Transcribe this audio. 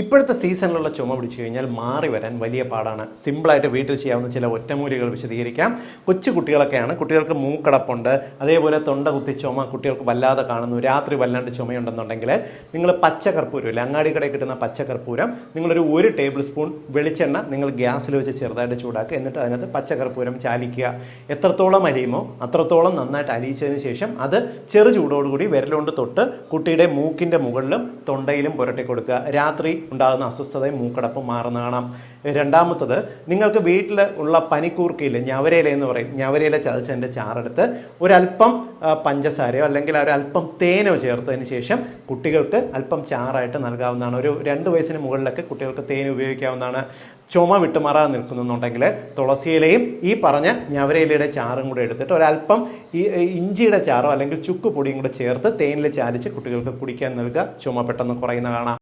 ഇപ്പോഴത്തെ സീസണിലുള്ള ചുമ പിടിച്ചു കഴിഞ്ഞാൽ മാറി വരാൻ വലിയ പാടാണ്. സിമ്പിളായിട്ട് വീട്ടിൽ ചെയ്യാവുന്ന ചില ഒറ്റമൂലികൾ വിശദീകരിക്കാം. കൊച്ചു കുട്ടികളൊക്കെയാണ്. കുട്ടികൾക്ക് മൂക്കടപ്പുണ്ട്. അതേപോലെ തൊണ്ട കുത്തി ചുമ കുട്ടികൾക്ക് വല്ലാതെ കാണുന്നു. രാത്രി വല്ലാണ്ട് ചുമയുണ്ടെന്നുണ്ടെങ്കിൽ നിങ്ങൾ പച്ചക്കർപ്പൂരം ഇല്ല അങ്ങാടി കടയിൽ കിട്ടുന്ന പച്ചക്കർപ്പൂരം നിങ്ങളൊരു ഒരു ടേബിൾ സ്പൂൺ വെളിച്ചെണ്ണ നിങ്ങൾ ഗ്യാസിൽ വെച്ച് ചെറുതായിട്ട് ചൂടാക്കുക. എന്നിട്ട് അതിനകത്ത് പച്ചക്കർപ്പൂരം ചാലിക്കുക. എത്രത്തോളം അലിയുമോ അത്രത്തോളം നന്നായിട്ട് അലിയിച്ചതിന് ശേഷം അത് ചെറു ചൂടോടുകൂടി വിരലുകൊണ്ട് തൊട്ട് കുട്ടിയുടെ മൂക്കിന്റെ മുകളിലും തൊണ്ടയിലും പുരട്ടി കൊടുക്കുക രാത്രി ഉണ്ടാകുന്ന അസ്വസ്ഥതയും മൂക്കടപ്പും മാറുന്ന കാണാം. രണ്ടാമത്തത് നിങ്ങൾക്ക് വീട്ടിൽ ഉള്ള പനിക്കൂർക്കയില്ല ഞവരയില എന്ന് പറയും. ഞവരയില ചതച്ചതിന്റെ ചാറെടുത്ത് ഒരല്പം പഞ്ചസാരയോ അല്ലെങ്കിൽ ഒരല്പം തേനോ ചേർത്തതിന് ശേഷം കുട്ടികൾക്ക് അല്പം ചാറായിട്ട് നൽകാവുന്നതാണ്. ഒരു രണ്ട് വയസ്സിന് മുകളിലൊക്കെ കുട്ടികൾക്ക് തേൻ ഉപയോഗിക്കാവുന്നതാണ്. ചുമ വിട്ടുമാറാതെ നിൽക്കുന്നുണ്ടെങ്കിൽ തുളസിയിലയും ഈ പറഞ്ഞ ഞവരയിലയുടെ ചാറും കൂടെ എടുത്തിട്ട് ഒരല്പം ഈ ഇഞ്ചിയുടെ ചാറോ അല്ലെങ്കിൽ ചുക്ക് പൊടിയും കൂടെ ചേർത്ത് തേനിൽ ചാലിച്ച് കുട്ടികൾക്ക് കുടിക്കാൻ നൽകുക. ചുമ പെട്ടെന്ന് കുറയുന്ന കാണാം.